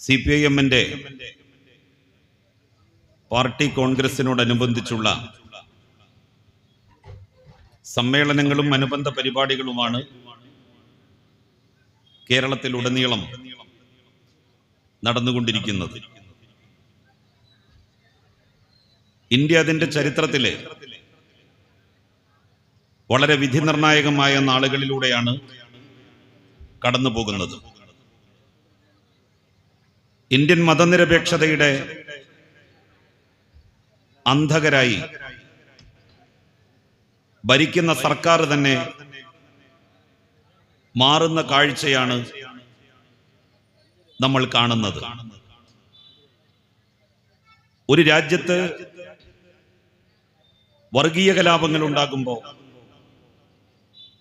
C P I എമ്മിന്റെ party കോൺഗ്രസിനോടനുബന്ധിച്ചുള്ള സമ്മേളനങ്ങളും അനുബന്ധ പരിപാടികളുമാണ് കേരളത്തിലുടനീളം നടന്നുകൊണ്ടിരിക്കുന്നത്. ഇന്ത്യ അതിന്റെ ചരിത്രത്തിലെ വളരെ വിധി നിർണായകമായ നാളുകളിലൂടെയാണ് കടന്നു പോകുന്നത് ഇന്ത്യൻ മതനിരപേക്ഷതയുടെ അന്ധകരായി ഭരിക്കുന്ന സർക്കാർ തന്നെ മാറുന്ന കാഴ്ചയാണ് നമ്മൾ കാണുന്നത്. ഒരു രാജ്യത്ത് വർഗീയ കലാപങ്ങൾ ഉണ്ടാകുമ്പോൾ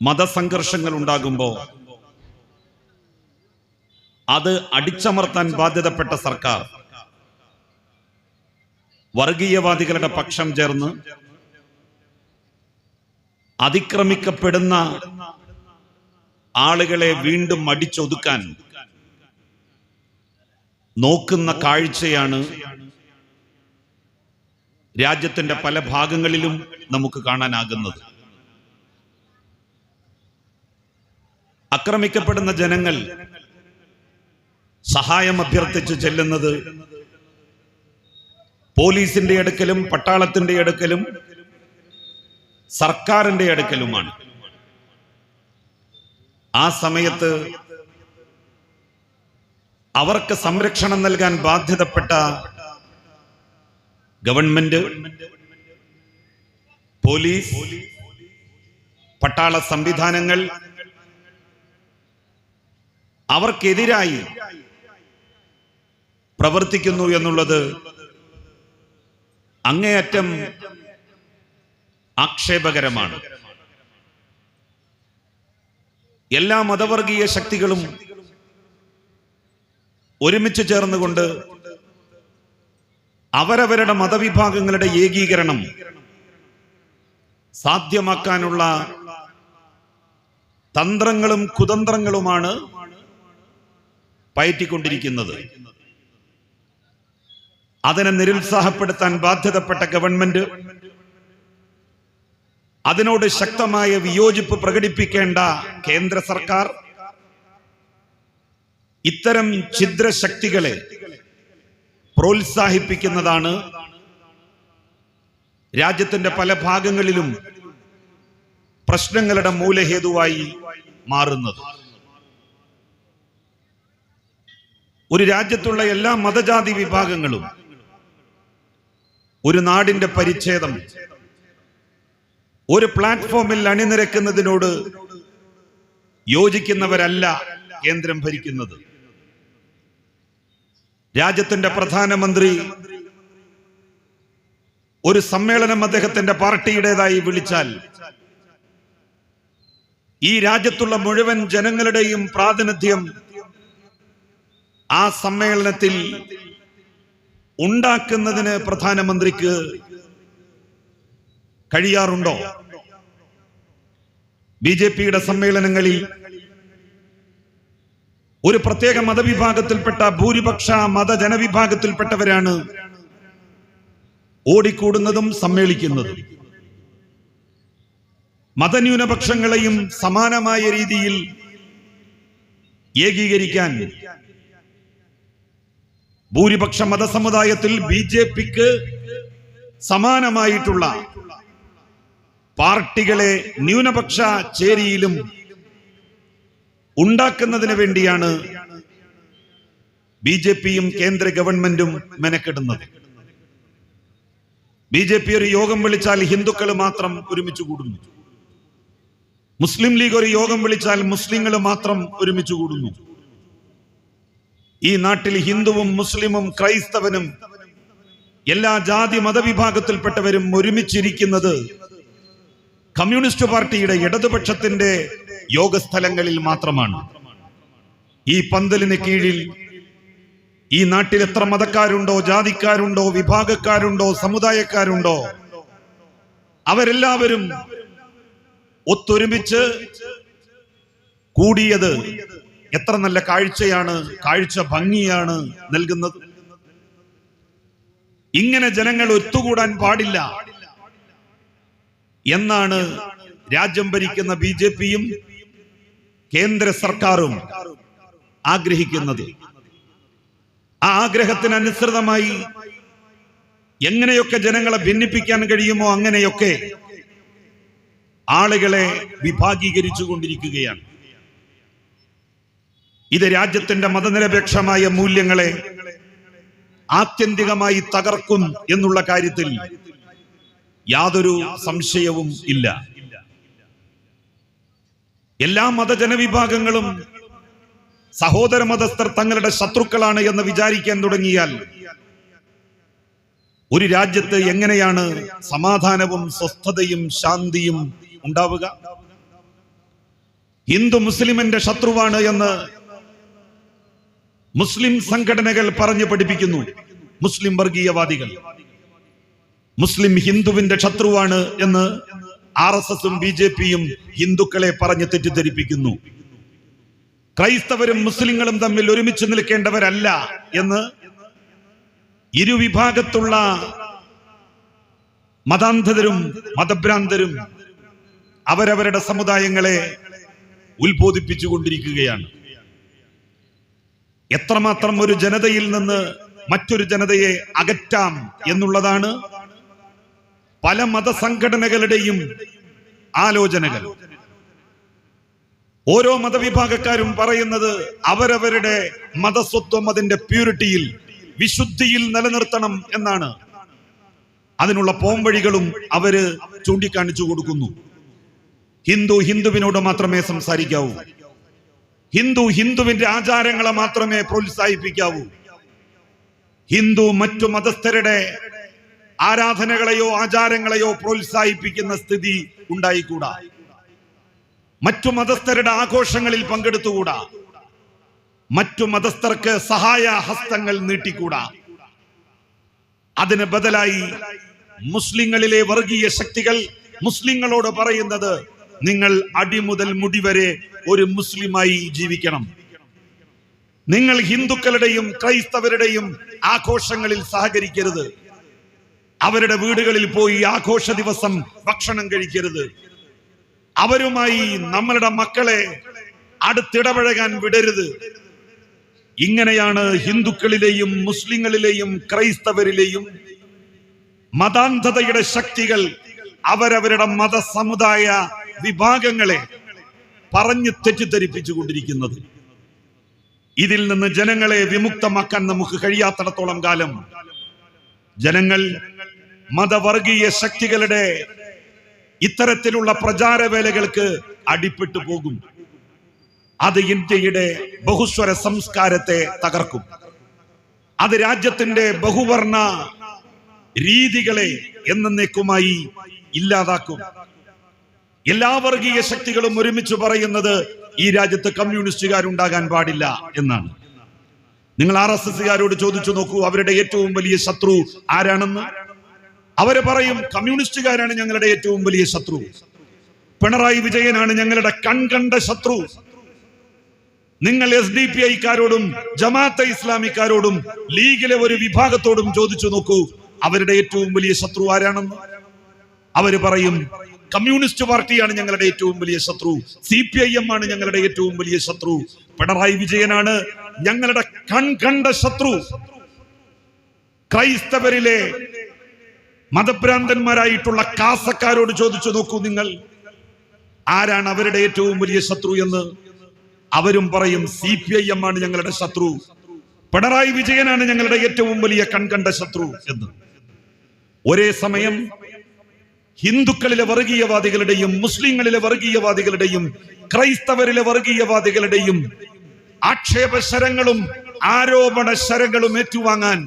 മതസംഘർഷങ്ങൾ ഉണ്ടാകുമ്പോൾ അത് അടിച്ചമർത്താൻ ബാധ്യതപ്പെട്ട സർക്കാർ. വർഗീയവാദികളുടെ പക്ഷം ചേർന്ന് അതിക്രമിക്കപ്പെടുന്ന ആളുകളെ വീണ്ടും അടിച്ചൊതുക്കാൻ നോക്കുന്ന കാഴ്ചയാണ് രാജ്യത്തിന്റെ പല ഭാഗങ്ങളിലും നമുക്ക് കാണാനാകുന്നത്. ആക്രമിക്കപ്പെടുന്ന ജനങ്ങൾ സഹായം അഭ്യർത്ഥിച്ച് ചെല്ലുന്നത് പോലീസിന്റെ അടുക്കലും പട്ടാളത്തിന്റെ അടുക്കലും സർക്കാരിന്റെ അടുക്കലുമാണ്. ആ സമയത്ത് അവർക്ക് സംരക്ഷണം നൽകാൻ ബാധ്യതപ്പെട്ട ഗവൺമെന്റ് പോലീസ് പട്ടാള സംവിധാനങ്ങൾ അവർക്കെതിരായി പ്രവർത്തിക്കുന്നു എന്നുള്ളത് അങ്ങേയറ്റം ആക്ഷേപകരമാണ്. എല്ലാ മതവർഗീയ ശക്തികളും ഒരുമിച്ച് ചേർന്നുകൊണ്ട് അവരവരുടെ മതവിഭാഗങ്ങളുടെ ഏകീകരണം സാധ്യമാക്കാനുള്ള തന്ത്രങ്ങളും കുതന്ത്രങ്ങളുമാണ് പയറ്റിക്കൊണ്ടിരിക്കുന്നത്. അതിനെ നിരുത്സാഹപ്പെടുത്താൻ ബാധ്യതപ്പെട്ട ഗവൺമെന്റ് അതിനോട് ശക്തമായ വിയോജിപ്പ് പ്രകടിപ്പിക്കേണ്ട കേന്ദ്ര സർക്കാർ ഇത്തരം ഛിദ്രശക്തികളെ പ്രോത്സാഹിപ്പിക്കുന്നതാണ് രാജ്യത്തിന്റെ പല ഭാഗങ്ങളിലും പ്രശ്നങ്ങളുടെ മൂലഹേതുവായി മാറുന്നത്. ഒരു രാജ്യത്തുള്ള എല്ലാ മതജാതി വിഭാഗങ്ങളും ഒരു നാടിന്റെ പരിച്ഛേദം. ഒരു പ്ലാറ്റ്ഫോമിൽ അണിനിരക്കുന്നതിനോട് യോജിക്കുന്നവരല്ല കേന്ദ്രം ഭരിക്കുന്നത്. രാജ്യത്തിന്റെ പ്രധാനമന്ത്രി ഒരു സമ്മേളനം അദ്ദേഹത്തിന്റെ പാർട്ടിയുടേതായി വിളിച്ചാൽ ഈ രാജ്യത്തുള്ള മുഴുവൻ ജനങ്ങളുടെയും പ്രാതിനിധ്യം ആ സമ്മേളനത്തിൽ ഉണ്ടാക്കുന്നതിന് പ്രധാനമന്ത്രിക്ക് കഴിയാറുണ്ടോ? ബി ജെ പിയുടെ സമ്മേളനങ്ങളിൽ ഒരു പ്രത്യേക മതവിഭാഗത്തിൽപ്പെട്ട ഭൂരിപക്ഷ മതജനവിഭാഗത്തിൽപ്പെട്ടവരാണ് ഓടിക്കൂടുന്നതും സമ്മേളിക്കുന്നതും. മതന്യൂനപക്ഷങ്ങളെയും സമാനമായ രീതിയിൽ ഏകീകരിക്കാൻ ഭൂരിപക്ഷ മതസമുദായത്തിൽ ബി ജെ പിക്ക് സമാനമായിട്ടുള്ള പാർട്ടികളെ ന്യൂനപക്ഷ ചേരിയിലും ഉണ്ടാക്കുന്നതിന് വേണ്ടിയാണ് ബി ജെ പിയും കേന്ദ്ര ഗവൺമെന്റും മെനക്കെടുന്നത്. ബി ജെ പി ഒരു യോഗം വിളിച്ചാൽ ഹിന്ദുക്കൾ മാത്രം ഒരുമിച്ച് കൂടുന്നു. മുസ്ലിം ലീഗ് ഒരു യോഗം വിളിച്ചാൽ മുസ്ലിങ്ങൾ മാത്രം ഒരുമിച്ച് കൂടുന്നു. ഈ നാട്ടിൽ ഹിന്ദുവും മുസ്ലിമും ക്രൈസ്തവനും എല്ലാ ജാതി മതവിഭാഗത്തിൽപ്പെട്ടവരും ഒരുമിച്ചിരിക്കുന്നത് കമ്മ്യൂണിസ്റ്റ് പാർട്ടിയുടെ ഇടതുപക്ഷത്തിന്റെ യോഗസ്ഥലങ്ങളിൽ മാത്രമാണ്. ഈ പന്തലിന് കീഴിൽ ഈ നാട്ടിൽ എത്ര മതക്കാരുണ്ടോ ജാതിക്കാരുണ്ടോ വിഭാഗക്കാരുണ്ടോ സമുദായക്കാരുണ്ടോ അവരെല്ലാവരും ഒത്തൊരുമിച്ച് കൂടിയത് എത്ര നല്ല കാഴ്ചയാണ് കാഴ്ച ഭംഗിയാണ് നൽകുന്നത്. ഇങ്ങനെ ജനങ്ങൾ ഒത്തുകൂടാൻ പാടില്ല. എന്നാണ് രാജ്യം ഭരിക്കുന്ന ബി ജെ പിയും കേന്ദ്ര സർക്കാരും ആഗ്രഹിക്കുന്നത്. ആ ആഗ്രഹത്തിനനുസൃതമായി എങ്ങനെയൊക്കെ ജനങ്ങളെ ഭിന്നിപ്പിക്കാൻ കഴിയുമോ അങ്ങനെയൊക്കെ ആളുകളെ വിഭാഗീകരിച്ചു കൊണ്ടിരിക്കുകയാണ് ഇത് രാജ്യത്തിന്റെ മതനിരപേക്ഷമായ മൂല്യങ്ങളെ ആത്യന്തികമായി തകർക്കും എന്നുള്ള കാര്യത്തിൽ യാതൊരു സംശയവും ഇല്ല. എല്ലാ മതജനവിഭാഗങ്ങളും സഹോദര മതസ്ഥർ തങ്ങളുടെ ശത്രുക്കളാണ് എന്ന് വിചാരിക്കാൻ തുടങ്ങിയാൽ ഒരു രാജ്യത്ത് എങ്ങനെയാണ് സമാധാനവും സ്വസ്ഥതയും ശാന്തിയും ഉണ്ടാവുക? ഹിന്ദു മുസ്ലിമിന്റെ ശത്രുവാണ് എന്ന് മുസ്ലിം സംഘടനകൾ പറഞ്ഞു പഠിപ്പിക്കുന്നു. മുസ്ലിം വർഗീയവാദികൾ. മുസ്ലിം ഹിന്ദുവിന്റെ ശത്രുവാണ് എന്ന് ആർ എസ് എസും ബി ജെ പിയും ഹിന്ദുക്കളെ പറഞ്ഞ് തെറ്റിദ്ധരിപ്പിക്കുന്നു. ക്രൈസ്തവരും മുസ്ലിങ്ങളും തമ്മിൽ ഒരുമിച്ച് നിൽക്കേണ്ടവരല്ല എന്ന് ഇരുവിഭാഗത്തുള്ള മതാന്ധതരും മതഭ്രാന്തരും അവരവരുടെ സമുദായങ്ങളെ ഉത്ബോധിപ്പിച്ചുകൊണ്ടിരിക്കുകയാണ്. എത്രമാത്രം ഒരു ജനതയിൽ നിന്ന് മറ്റൊരു ജനതയെ അകറ്റാം എന്നുള്ളതാണ് പല മതസംഘടനകളുടെയും ആലോചനകൾ. ഓരോ മതവിഭാഗക്കാരും പറയുന്നത് അവരവരുടെ മതസ്വത്വം അതിന്റെ പ്യൂരിറ്റിയിൽ വിശുദ്ധിയിൽ നിലനിർത്തണം എന്നാണ്. അതിനുള്ള പോംവഴികളും അവർ ചൂണ്ടിക്കാണിച്ചു കൊടുക്കുന്നു. ഹിന്ദു ഹിന്ദുവിനോട് മാത്രമേ സംസാരിക്കാവൂ. ഹിന്ദു ഹിന്ദുവിന്റെ ആചാരങ്ങളെ മാത്രമേ പ്രോത്സാഹിപ്പിക്കാവൂ. ഹിന്ദു മറ്റു മതസ്ഥരുടെ ആരാധനകളെയോ ആചാരങ്ങളെയോ പ്രോത്സാഹിപ്പിക്കുന്ന സ്ഥിതി ഉണ്ടായിക്കൂടാ. മറ്റു മതസ്ഥരുടെ ആഘോഷങ്ങളിൽ പങ്കെടുത്തുകൂടാ. മറ്റു മതസ്ഥർക്ക് സഹായ ഹസ്തങ്ങൾ നീട്ടിക്കൂടാ. അതിന് ബദലായി മുസ്ലിങ്ങളിലെ വർഗീയ ശക്തികൾ മുസ്ലിങ്ങളോട് പറയുന്നത് നിങ്ങൾ അടിമുതൽ മുടിവരെ ഒരു മുസ്ലിമായി ജീവിക്കണം. നിങ്ങൾ ഹിന്ദുക്കളുടെയും ക്രൈസ്തവരുടെയും ആഘോഷങ്ങളിൽ സഹകരിക്കരുത്. അവരുടെ വീടുകളിൽ പോയി ആഘോഷ ദിവസം ഭക്ഷണം കഴിക്കരുത്. അവരുമായി നമ്മളുടെ മക്കളെ അടുത്തിടപഴകാൻ വിടരുത്. ഇങ്ങനെയാണ് ഹിന്ദുക്കളിലെയും മുസ്ലിങ്ങളിലെയും ക്രൈസ്തവരിലെയും മതാന്ധതയുടെ ശക്തികൾ അവരവരുടെ മതസമുദായ വിഭാഗങ്ങളെ പറഞ്ഞു തെറ്റിദ്ധരിപ്പിച്ചു കൊണ്ടിരിക്കുന്നത് ഇതിൽ നിന്ന് ജനങ്ങളെ വിമുക്തമാക്കാൻ നമുക്ക് കഴിയാത്തിടത്തോളം കാലം ജനങ്ങൾ മതവർഗീയ ശക്തികളുടെ ഇത്തരത്തിലുള്ള പ്രചാരവേലകൾക്ക് അടിപ്പെട്ടു പോകും. അത് ഇന്ത്യയുടെ ബഹുസ്വര സംസ്കാരത്തെ തകർക്കും. അത് രാജ്യത്തിന്റെ ബഹുവർണ രീതികളെ എന്നേക്കുമായി ഇല്ലാതാക്കും. എല്ലാ വർഗീയ ശക്തികളും ഒരുമിച്ച് പറയുന്നത് ഈ രാജ്യത്ത് കമ്മ്യൂണിസ്റ്റുകാരുണ്ടാകാൻ പാടില്ല എന്നാണ്. നിങ്ങൾ ആർ എസ് എസ്സുകാരോട് ചോദിച്ചു നോക്കൂ അവരുടെ ഏറ്റവും വലിയ ശത്രു ആരാണെന്ന്? അവർ പറയും കമ്മ്യൂണിസ്റ്റുകാരാണ് ഞങ്ങളുടെ ഏറ്റവും വലിയ ശത്രു. പിണറായി വിജയനാണ് ഞങ്ങളുടെ കൺകണ്ട ശത്രു. നിങ്ങൾ എസ് ഡി പി ഐക്കാരോടും ജമാഅത്തെ ഇസ്ലാമിക്കാരോടും ലീഗിലെ ഒരു വിഭാഗത്തോടും ചോദിച്ചു നോക്കൂ അവരുടെ ഏറ്റവും വലിയ ശത്രു ആരാണെന്ന്? അവർ പറയും കമ്മ്യൂണിസ്റ്റ് പാർട്ടിയാണ് ഞങ്ങളുടെ ഏറ്റവും വലിയ ശത്രു. സി പി ഐ എം ആണ് ഞങ്ങളുടെ ഏറ്റവും വലിയ ശത്രു. പിണറായി വിജയനാണ് ഞങ്ങളുടെ കൺകണ്ട ശത്രു. ക്രൈസ്തവരിലെ മതഭ്രാന്തന്മാരായിട്ടുള്ള കാസക്കാരോട് ചോദിച്ചു നോക്കൂ നിങ്ങൾ. ആരാണ് അവരുടെ ഏറ്റവും വലിയ ശത്രു എന്ന്? അവരും പറയും സി പി ഐ എം ആണ് ഞങ്ങളുടെ ശത്രു. പിണറായി വിജയനാണ് ഞങ്ങളുടെ ഏറ്റവും വലിയ കൺകണ്ട ശത്രു എന്ന്. ഒരേ സമയം ഹിന്ദുക്കളിലെ വർഗീയവാദികളുടെയും മുസ്ലിങ്ങളിലെ വർഗീയവാദികളുടെയും ക്രൈസ്തവരിലെ വർഗീയവാദികളുടെയും ആക്ഷേപ ശരങ്ങളും ആരോപണ ശരങ്ങളും ഏറ്റുവാങ്ങാൻ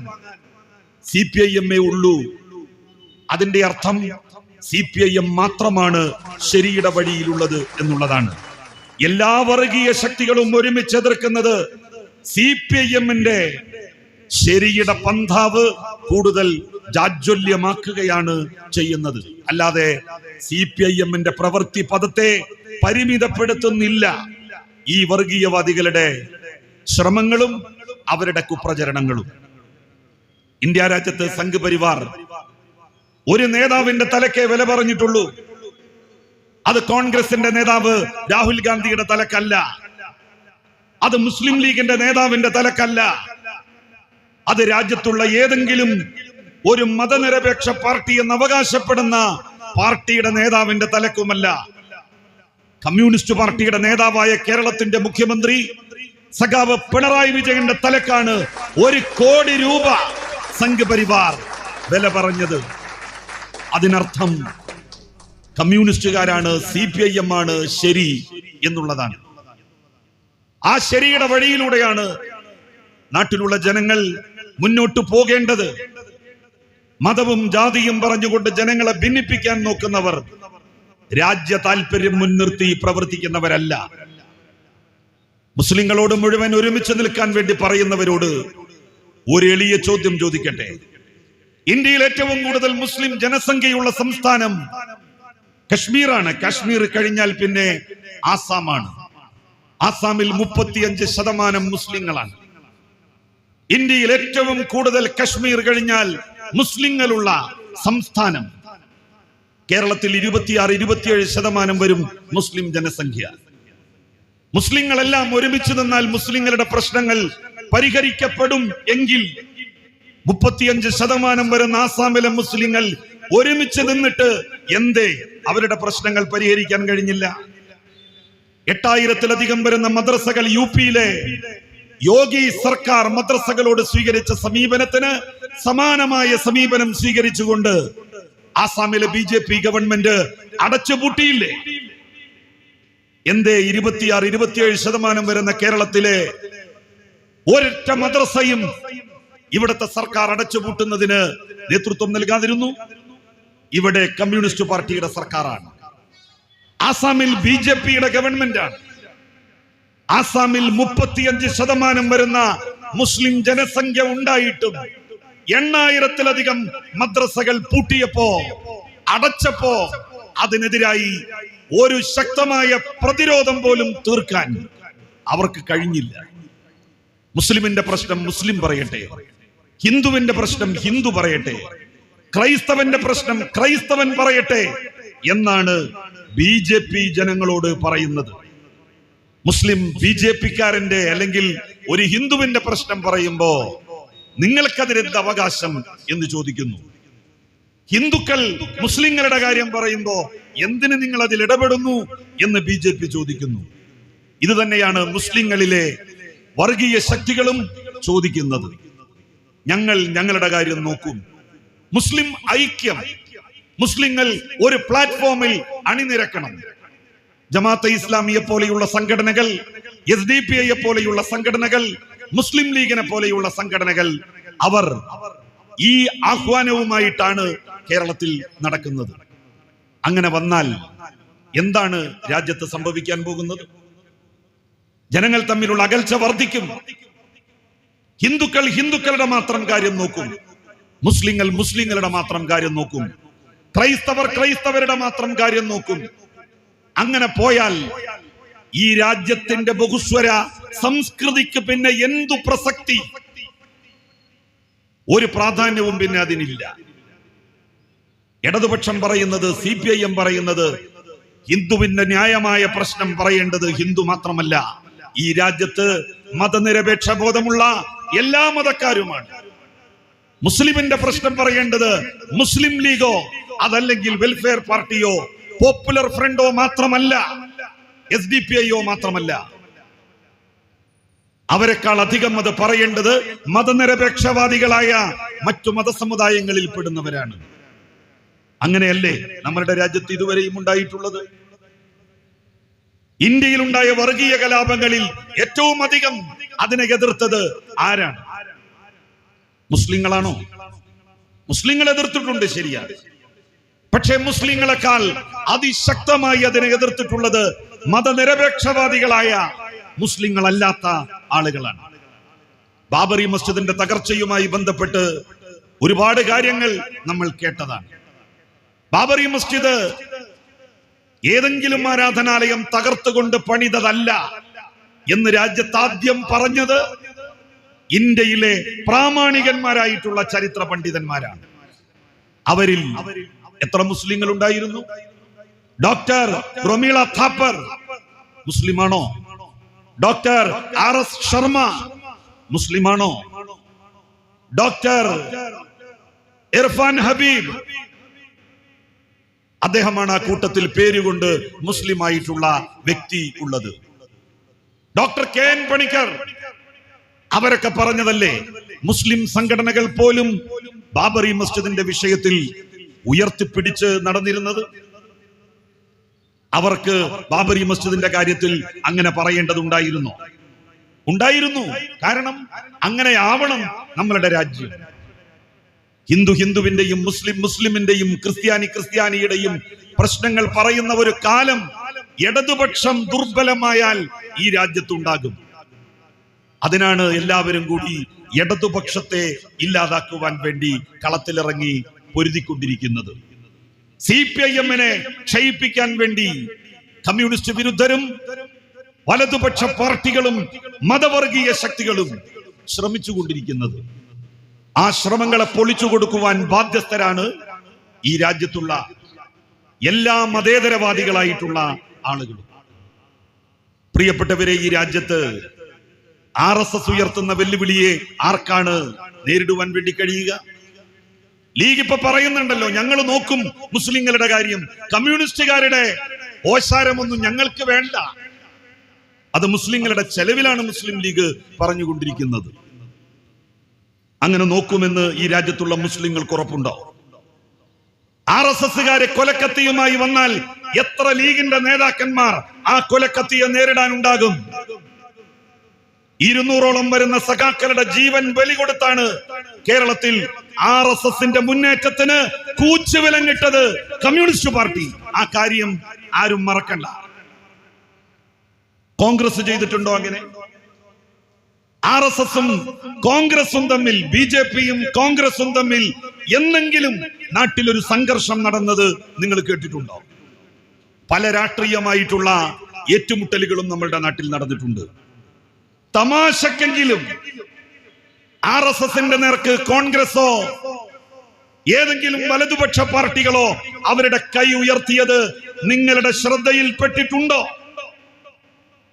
സി പി ഐ എമ്മേ ഉള്ളൂ. അതിന്റെ അർത്ഥം സി പി ഐ എം മാത്രമാണ് ശരിയുടെ വഴിയിലുള്ളത് എന്നുള്ളതാണ്. എല്ലാ വർഗീയ ശക്തികളും ഒരുമിച്ച് എതിർക്കുന്നത് സി പി ഐ എമ്മിന്റെ ശരിയുടെ പന്ഥാവ് കൂടുതൽ ജാജ്വല്യമാക്കുകയാണ് ചെയ്യുന്നത്. അല്ലാതെ സി പി ഐ എമ്മിന്റെ പ്രവൃത്തി പദത്തെ പരിമിതപ്പെടുത്തുന്നില്ല. ഈ വർഗീയവാദികളുടെ ശ്രമങ്ങളും അവരുടെ കുപ്രചരണങ്ങളും. ഇന്ത്യ രാജ്യത്ത് സംഘ് പരിവാർ ഒരു നേതാവിന്റെ തലക്കേ വില പറഞ്ഞിട്ടുള്ളൂ. അത് കോൺഗ്രസിന്റെ നേതാവ് രാഹുൽ ഗാന്ധിയുടെ തലക്കല്ല. അത് മുസ്ലിം ലീഗിന്റെ നേതാവിന്റെ തലക്കല്ല. അത് രാജ്യത്തുള്ള ഏതെങ്കിലും ഒരു മതനിരപേക്ഷ പാർട്ടി എന്ന് അവകാശപ്പെടുന്ന പാർട്ടിയുടെ നേതാവിന്റെ തലക്കുമല്ല. കമ്മ്യൂണിസ്റ്റ് പാർട്ടിയുടെ നേതാവായ കേരളത്തിന്റെ മുഖ്യമന്ത്രി സഖാവ് പിണറായി വിജയന്റെ തലക്കാണ് ഒരു കോടി രൂപ സംഘ് പരിവാർ വില പറഞ്ഞത്. അതിനർത്ഥം കമ്മ്യൂണിസ്റ്റുകാരാണ് സി പി ഐ എം ആണ് ശരി എന്നുള്ളതാണ്. ആ ശരിയുടെ വഴിയിലൂടെയാണ് നാട്ടിലുള്ള ജനങ്ങൾ മുന്നോട്ട് പോകേണ്ടത്. മതവും ജാതിയും പറഞ്ഞുകൊണ്ട് ജനങ്ങളെ ഭിന്നിപ്പിക്കാൻ നോക്കുന്നവർ രാജ്യ താല്പര്യം മുൻനിർത്തി പ്രവർത്തിക്കുന്നവരല്ല. മുസ്ലിങ്ങളോട് മുഴുവൻ ഒരുമിച്ച് നിൽക്കാൻ വേണ്ടി പറയുന്നവരോട് ഒരു എളിയ ചോദ്യം ചോദിക്കട്ടെ. ഇന്ത്യയിൽ ഏറ്റവും കൂടുതൽ മുസ്ലിം ജനസംഖ്യയുള്ള സംസ്ഥാനം കശ്മീറാണ്. കാശ്മീർ കഴിഞ്ഞാൽ പിന്നെ ആസാമാണ്. ആസാമിൽ മുപ്പത്തിയഞ്ച് ശതമാനം മുസ്ലിങ്ങളാണ്. ഇന്ത്യയിൽ ഏറ്റവും കൂടുതൽ കശ്മീർ കഴിഞ്ഞാൽ മുസ്ലിങ്ങളുള്ള സംസ്ഥാനം. കേരളത്തിൽ ഇരുപത്തിയാറ് ഇരുപത്തിയേഴ് ശതമാനം വരും മുസ്ലിം ജനസംഖ്യ. മുസ്ലിങ്ങളെല്ലാം ഒരുമിച്ച് നിന്നാൽ മുസ്ലിങ്ങളുടെ പ്രശ്നങ്ങൾ പരിഹരിക്കപ്പെടും എങ്കിൽ മുപ്പത്തിയഞ്ച് ശതമാനം വരുന്ന ആസാമിലെ മുസ്ലിങ്ങൾ ഒരുമിച്ച് നിന്നിട്ട് എന്തേ അവരുടെ പ്രശ്നങ്ങൾ പരിഹരിക്കാൻ കഴിഞ്ഞില്ല. എട്ടായിരത്തിലധികം വരുന്ന മദ്രസകൾ യു പിയിലെ യോഗി സർക്കാർ മദ്രസകളോട് സ്വീകരിച്ച സമീപനത്തിന് സമാനമായ സമീപനം സ്വീകരിച്ചുകൊണ്ട് ആസാമിലെ ബി ജെ പി ഗവൺമെന്റ് അടച്ചുപൂട്ടിയില്ലേ? എന്തേ ഇരുപത്തിയാറ് ഇരുപത്തിയേഴ് ശതമാനം വരുന്ന കേരളത്തിലെ ഒരൊറ്റ മദ്രസയും ഇവിടുത്തെ സർക്കാർ അടച്ചുപൂട്ടുന്നതിന് നേതൃത്വം നൽകാതിരുന്നു? ഇവിടെ കമ്മ്യൂണിസ്റ്റ് പാർട്ടിയുടെ സർക്കാരാണ്. ആസാമിൽ ബി ജെ പിയുടെ ഗവൺമെന്റാണ്. ആസാമിൽ മുപ്പത്തിയഞ്ച് ശതമാനം വരുന്ന മുസ്ലിം ജനസംഖ്യ ഉണ്ടായിട്ടും എണ്ണായിരത്തിലധികം മദ്രസകൾ പൂട്ടിയപ്പോ അടച്ചപ്പോ അതിനെതിരായി ഒരു ശക്തമായ പ്രതിരോധം പോലും തീർക്കാൻ അവർക്ക് കഴിഞ്ഞില്ല. മുസ്ലിമിന്റെ പ്രശ്നം മുസ്ലിം പറയട്ടെ ഹിന്ദുവിന്റെ പ്രശ്നം ഹിന്ദു പറയട്ടെ ക്രൈസ്തവന്റെ പ്രശ്നം ക്രൈസ്തവൻ പറയട്ടെ എന്നാണ് ബി ജനങ്ങളോട് പറയുന്നത്. മുസ്ലിം ബി ജെ പിക്കാരന്റെ അല്ലെങ്കിൽ ഒരു ഹിന്ദുവിന്റെ പ്രശ്നം പറയുമ്പോ നിങ്ങൾക്കതിരെന്ത് അവകാശം എന്ന് ചോദിക്കുന്നു. ഹിന്ദുക്കൾ മുസ്ലിങ്ങളുടെ കാര്യം പറയുമ്പോ എന്തിന് നിങ്ങൾ അതിൽ ഇടപെടുന്നു എന്ന് ബി ജെ പി ചോദിക്കുന്നു. ഇത് തന്നെയാണ് മുസ്ലിങ്ങളിലെ വർഗീയ ശക്തികളും ചോദിക്കുന്നത്. ഞങ്ങൾ ഞങ്ങളുടെ കാര്യം നോക്കും. മുസ്ലിം ഐക്യം മുസ്ലിങ്ങൾ ഒരു പ്ലാറ്റ്ഫോമിൽ അണിനിരക്കണം. ജമാഅത്തെ ഇസ്ലാമിയെ പോലെയുള്ള സംഘടനകൾ എസ് ഡി പി ഐയെ പോലെയുള്ള സംഘടനകൾ മുസ്ലിം ലീഗിനെ പോലെയുള്ള സംഘടനകൾ അവർ ഈ ആഹ്വാനവുമായിട്ടാണ് കേരളത്തിൽ നടക്കുന്നത്. അങ്ങനെ വന്നാൽ എന്താണ് രാജ്യത്ത് സംഭവിക്കാൻ പോകുന്നത്? ജനങ്ങൾ തമ്മിലുള്ള അകൽച്ച വർദ്ധിക്കും. ഹിന്ദുക്കൾ ഹിന്ദുക്കളുടെ മാത്രം കാര്യം നോക്കും. മുസ്ലിങ്ങൾ മുസ്ലിങ്ങളുടെ മാത്രം കാര്യം നോക്കും. ക്രൈസ്തവർ ക്രൈസ്തവരുടെ മാത്രം കാര്യം നോക്കും. അങ്ങനെ പോയാൽ ഈ രാജ്യത്തിന്റെ ബഹുസ്വര സംസ്കൃതിക്ക് പിന്നെ എന്തു പ്രസക്തി? ഒരു പ്രാധാന്യവും പിന്നെ അതിനില്ല. ഇടതുപക്ഷം പറയുന്നത് സി പി ഐ എം പറയുന്നത് ഹിന്ദുവിന്റെ ന്യായമായ പ്രശ്നം പറയേണ്ടത് ഹിന്ദു മാത്രമല്ല ഈ രാജ്യത്ത് മതനിരപേക്ഷ ബോധമുള്ള എല്ലാ മതക്കാരുമാണ്. മുസ്ലിമിന്റെ പ്രശ്നം പറയേണ്ടത് മുസ്ലിം ലീഗോ അതല്ലെങ്കിൽ വെൽഫെയർ പാർട്ടിയോ പോപ്പുലർ ഫ്രണ്ടോ മാത്രമല്ല എസ് ഡി പി ഐയോ മാത്രമല്ല. അവരെക്കാൾ അധികം അത് പറയേണ്ടത് മതനിരപേക്ഷവാദികളായ മറ്റു മതസമുദായങ്ങളിൽ പെടുന്നവരാണ്. അങ്ങനെയല്ലേ നമ്മളുടെ രാജ്യത്ത് ഇതുവരെയും ഉണ്ടായിട്ടുള്ളത്? ഇന്ത്യയിലുണ്ടായ വർഗീയ കലാപങ്ങളിൽ ഏറ്റവും അധികം അതിനെ എതിർത്തത് ആരാണ്? മുസ്ലിങ്ങളാണോ? മുസ്ലിങ്ങൾ എതിർത്തിട്ടുണ്ട് ശരിയാണ്. പക്ഷേ മുസ്ലിങ്ങളെക്കാൾ അതിശക്തമായി അതിനെ എതിർത്തിട്ടുള്ളത് മതനിരപേക്ഷവാദികളായ മുസ്ലിങ്ങളല്ലാത്ത ആളുകളാണ്. ബാബറി മസ്ജിദിന്റെ തകർച്ചയുമായി ബന്ധപ്പെട്ട് ഒരുപാട് കാര്യങ്ങൾ നമ്മൾ കേട്ടതാണ്. ബാബറി മസ്ജിദ് ഏതെങ്കിലും ആരാധനാലയം തകർത്തുകൊണ്ട് പണിതതല്ല എന്ന് രാജ്യത്താദ്യം പറഞ്ഞത് ഇന്ത്യയിലെ പ്രാമാണികന്മാരായിട്ടുള്ള ചരിത്ര പണ്ഡിതന്മാരാണ്. അവരിൽ എത്ര മുസ്ലിങ്ങൾ ഉണ്ടായിരുന്നു doctor Romila Thapar മുസ്ലിമാണോ? Doctor R S Sharma. മുസ്ലിമാണോ? Doctor Irfan Habib. അദ്ദേഹമാണ് ആ കൂട്ടത്തിൽ പേരുകൊണ്ട് മുസ്ലിം ആയിട്ടുള്ള വ്യക്തി ഉള്ളത്. Doctor K N Panikkar. അവരൊക്കെ പറഞ്ഞതല്ലേ മുസ്ലിം സംഘടനകൾ പോലും ബാബറി മസ്ജിദിന്റെ വിഷയത്തിൽ ഉയർത്തിപ്പിടിച്ച് നടന്നിരുന്നത്? അവർക്ക് ബാബരി മസ്ജിദിന്റെ കാര്യത്തിൽ അങ്ങനെ പറയേണ്ടതുണ്ടായിരുന്നു. ഉണ്ടായിരുന്നു. കാരണം അങ്ങനെ ആവണം നമ്മളുടെ രാജ്യം. ഹിന്ദു ഹിന്ദുവിന്റെയും മുസ്ലിം മുസ്ലിമിന്റെയും ക്രിസ്ത്യാനി ക്രിസ്ത്യാനിയുടെയും പ്രശ്നങ്ങൾ പറയുന്ന ഒരു കാലം ഇടതുപക്ഷം ദുർബലമായാൽ ഈ രാജ്യത്തുണ്ടാകും. അതിനാണ് എല്ലാവരും കൂടി ഇടതുപക്ഷത്തെ ഇല്ലാതാക്കുവാൻ വേണ്ടി കളത്തിലിറങ്ങി പൊരുതിക്കൊണ്ടിരിക്കുന്നത്. സി പി ഐ എമ്മിനെ ക്ഷയിപ്പിക്കാൻ വേണ്ടി കമ്മ്യൂണിസ്റ്റ് വിരുദ്ധരും വലതുപക്ഷ പാർട്ടികളും മതവർഗീയ ശക്തികളും ശ്രമിച്ചുകൊണ്ടിരിക്കുന്നത്. ആ ശ്രമങ്ങളെ പൊളിച്ചു കൊടുക്കുവാൻ ബാധ്യസ്ഥരാണ് ഈ രാജ്യത്തുള്ള എല്ലാ മതേതരവാദികളായിട്ടുള്ള ആളുകളും പ്രിയപ്പെട്ടവരെ ഈ രാജ്യത്ത് ആർ എസ് എസ് ഉയർത്തുന്ന വെല്ലുവിളിയെ ആർക്കാണ് നേരിടുവാൻ വേണ്ടി കഴിയുക? ലീഗ് ഇപ്പൊ പറയുന്നുണ്ടല്ലോ ഞങ്ങൾ നോക്കും മുസ്ലിങ്ങളുടെ കാര്യം. കമ്മ്യൂണിസ്റ്റുകാരുടെ ഓശാരമൊന്നും ഞങ്ങൾക്ക് വേണ്ട. അത് മുസ്ലിങ്ങളുടെ ചെലവിലാണ് മുസ്ലിം ലീഗ് പറഞ്ഞുകൊണ്ടിരിക്കുന്നത്. അങ്ങനെ നോക്കുമെന്ന് ഈ രാജ്യത്തുള്ള മുസ്ലിങ്ങൾക്ക് ഉറപ്പുണ്ടോ? ആർ എസ് എസുകാരെ കൊലക്കത്തിയുമായി വന്നാൽ എത്ര ലീഗിന്റെ നേതാക്കന്മാർ ആ കൊലക്കത്തിയെ നേരിടാനുണ്ടാകും? ഇരുന്നൂറോളം വരുന്ന സഖാക്കളുടെ ജീവൻ ബലി കൊടുത്താണ് കേരളത്തിൽ ആർ എസ് എസിന്റെ മുന്നേറ്റത്തിന് കൂച്ചുവിലങ്ങിട്ടത് കമ്മ്യൂണിസ്റ്റ് പാർട്ടി. ആ കാര്യം ആരും മറക്കണ്ട. കോൺഗ്രസ് ചെയ്തിട്ടുണ്ടോ അങ്ങനെ? ആർ എസ് എസും കോൺഗ്രസും തമ്മിൽ ബി ജെ പിയും കോൺഗ്രസും തമ്മിൽ എന്നെങ്കിലും നാട്ടിലൊരു സംഘർഷം നടന്നത് നിങ്ങൾ കേട്ടിട്ടുണ്ടോ? പല രാഷ്ട്രീയമായിട്ടുള്ള ഏറ്റുമുട്ടലുകളും നമ്മളുടെ നാട്ടിൽ നടന്നിട്ടുണ്ട്. തമാശക്കെങ്കിലും ആർ എസ് എസിന്റെ നേർക്ക് കോൺഗ്രസോ ഏതെങ്കിലും വലതുപക്ഷ പാർട്ടികളോ അവരുടെ കൈ ഉയർത്തിയത് നിങ്ങളുടെ ശ്രദ്ധയിൽപ്പെട്ടിട്ടുണ്ടോ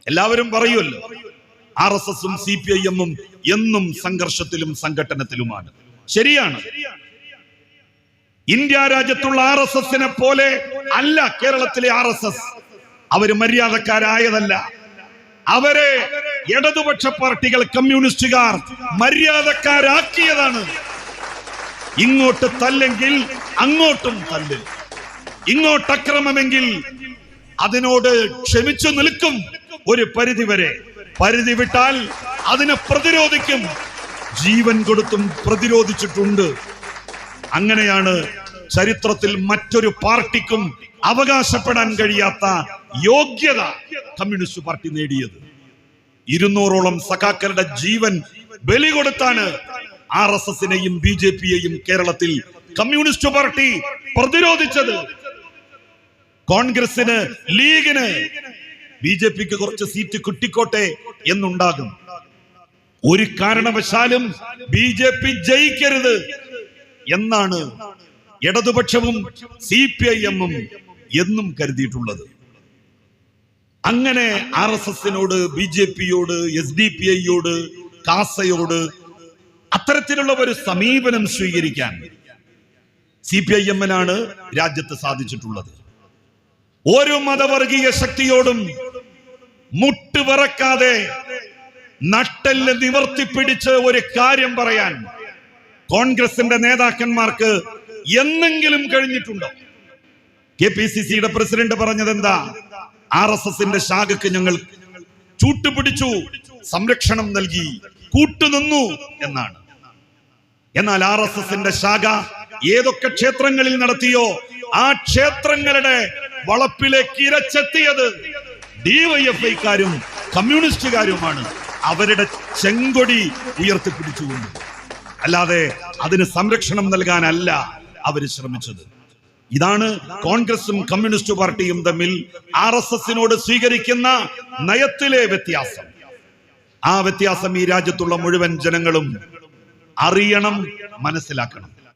എല്ലാവരും പറയുമല്ലോ ആർ എസ് എസും സി പി ഐ എമ്മും എന്നും സംഘർഷത്തിലും സംഘട്ടനത്തിലുമാണ്. ശരിയാണ്. ഇന്ത്യ രാജ്യത്തുള്ള ആർ എസ് എസിനെ പോലെ അല്ല കേരളത്തിലെ ആർ എസ് എസ്. അവർ മര്യാദക്കാരായതല്ല. അവരെ ഇടതുപക്ഷ പാർട്ടികൾ കമ്മ്യൂണിസ്റ്റുകാർ മര്യാദക്കാരാക്കിയതാണ്. ഇങ്ങോട്ട് തല്ലെങ്കിൽ അങ്ങോട്ടും തല്ല്. ഇങ്ങോട്ട് അക്രമമെങ്കിൽ അതിനോട് ക്ഷമിച്ചു നിൽക്കും ഒരു പരിധി വരെ പരിധി വിട്ടാൽ അതിനെ പ്രതിരോധിക്കും. ജീവൻ കൊടുത്തും പ്രതിരോധിച്ചിട്ടുണ്ട്. അങ്ങനെയാണ് ചരിത്രത്തിൽ മറ്റൊരു പാർട്ടിക്കും അവകാശപ്പെടാൻ കഴിയാത്ത യോഗ്യത കമ്മ്യൂണിസ്റ്റ് പാർട്ടി നേടിയത്. ഇരുന്നൂറോളം സഖാക്കളുടെ ജീവൻ ബലി കൊടുത്താണ് ആർ എസ് എസിനെയും ബി ജെ പിയെയും കേരളത്തിൽ കമ്മ്യൂണിസ്റ്റ് പാർട്ടി പ്രതിരോധിച്ചത്. കോൺഗ്രസിന് ലീഗിന് ബി ജെ പിക്ക് കുറച്ച് സീറ്റ് കിട്ടിക്കോട്ടെ എന്നുണ്ടാകും. ഒരു കാരണവശാലും ബി ജെ പി ജയിക്കരുത് എന്നാണ് ഇടതുപക്ഷവും സി പി ഐ എമ്മും എന്നും കരുതിയിട്ടുള്ളത്. അങ്ങനെ ആർ എസ് എസിനോട് ബി ജെ പിയോട് എസ് ഡി പി ഐയോട് കാസയോട് അത്തരത്തിലുള്ള ഒരു സമീപനം സ്വീകരിക്കാൻ സി പി ഐ എമ്മിനാണ് രാജ്യത്ത് സാധിച്ചിട്ടുള്ളത്. ഒരു മതവർഗീയ ശക്തിയോടും മുട്ടുവിറക്കാതെ നട്ടെല്ല് നിവർത്തിപ്പിടിച്ച് ഒരു കാര്യം പറയാൻ കോൺഗ്രസിന്റെ നേതാക്കന്മാർക്ക് എന്നെങ്കിലും കഴിഞ്ഞിട്ടുണ്ടോ? കെ പി സി സിയുടെ പ്രസിഡന്റ് പറഞ്ഞത് എന്താ ആർ എസ് എസിന്റെ ശാഖക്ക് ഞങ്ങൾ ചൂട്ടുപിടിച്ചു സംരക്ഷണം നൽകി കൂട്ടുനിന്നു എന്നാണ്. എന്നാൽ ആർ എസ് എസിന്റെ ശാഖ ഏതൊക്കെ ക്ഷേത്രങ്ങളിൽ നടത്തിയോ ആ ക്ഷേത്രങ്ങളുടെ വളപ്പിലേക്ക് ഇരച്ചെത്തിയത് ഡിവൈഎഫ്ഐക്കാരും കമ്മ്യൂണിസ്റ്റുകാരുമാണ്. അവരുടെ ചെങ്കൊടി ഉയർത്തിപ്പിടിച്ചുകൊണ്ട്. അല്ലാതെ അതിന് സംരക്ഷണം നൽകാനല്ല അവർ ശ്രമിച്ചത്. ഇതാണ് കോൺഗ്രസും കമ്മ്യൂണിസ്റ്റ് പാർട്ടിയും തമ്മിൽ ആർ എസ് എസിനോട് സ്വീകരിക്കുന്ന നയത്തിലെ വ്യത്യാസം. ആ വ്യത്യാസം ഈ രാജ്യത്തുള്ള മുഴുവൻ ജനങ്ങളും അറിയണം മനസ്സിലാക്കണം.